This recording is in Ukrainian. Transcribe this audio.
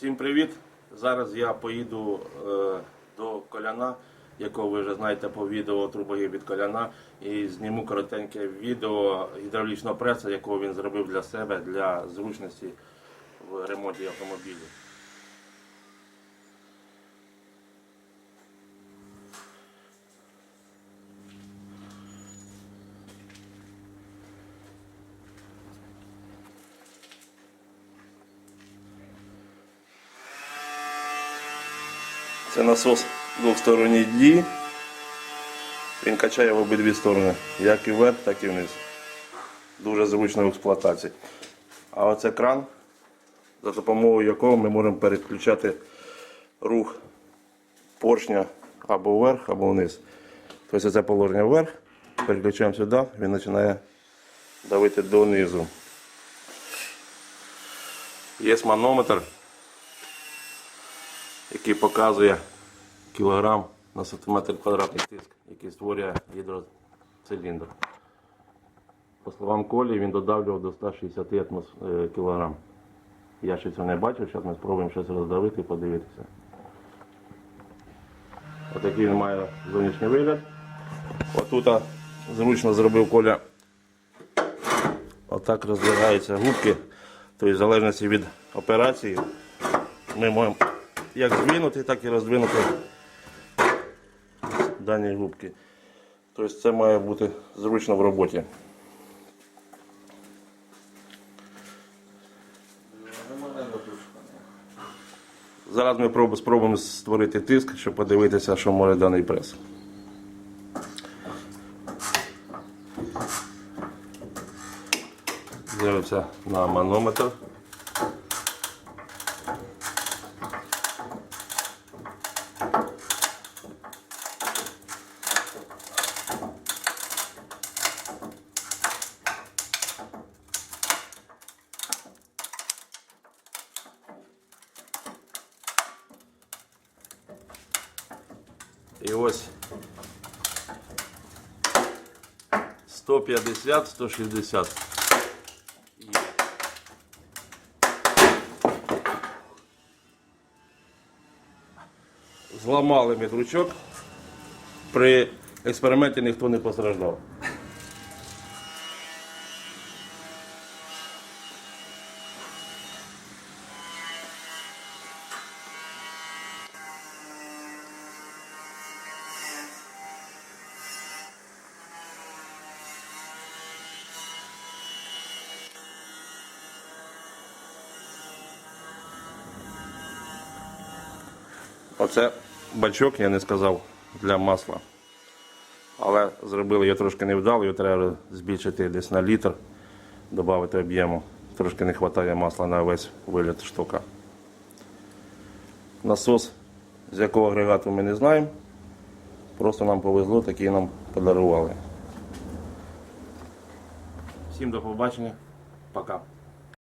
Всім привіт! Зараз я поїду е, до коляна, якого ви вже знаєте по відео трубоги від коляна, і зніму коротеньке відео гідравлічного преса, якого він зробив для себе для зручності в ремонті автомобілів. Це насос двосторонній дії. Він качає в обидві сторони, як і вверх, так і вниз. Дуже зручно в експлуатації. А оце кран, за допомогою якого ми можемо переключати рух поршня або вверх, або вниз. Тобто це положення вверх, переключаємо сюди, він починає давити донизу. Є манометр який показує кілограм на сантиметр квадратний тиск, який створює гідроциліндр. По словам Колі, він додавлював до 160 атмос... е, кілограм. Я ще цього не бачив, зараз ми спробуємо щось роздавити і подивитися. Отакий він має зовнішній вигляд. Отут зручно зробив Коля. Отак роздвигаються губки. Тобто в залежності від операції ми можемо як здвинути, так і роздвинути дані губки. Тобто це має бути зручно в роботі. Зараз ми спробуємо створити тиск, щоб подивитися, що може даний прес. Дивимося на манометр. І ось 150, 160. і Зламали ми дручок. При експерименті ніхто не постраждав. Оце бачок, я не сказав, для масла. Але зробили його трошки невдало, його треба збільшити десь на літр, додати об'єму. Трошки не вистачає масла на весь виліт штука. Насос, з якого агрегату ми не знаємо. Просто нам повезло, такий нам подарували. Всім до побачення. Пока.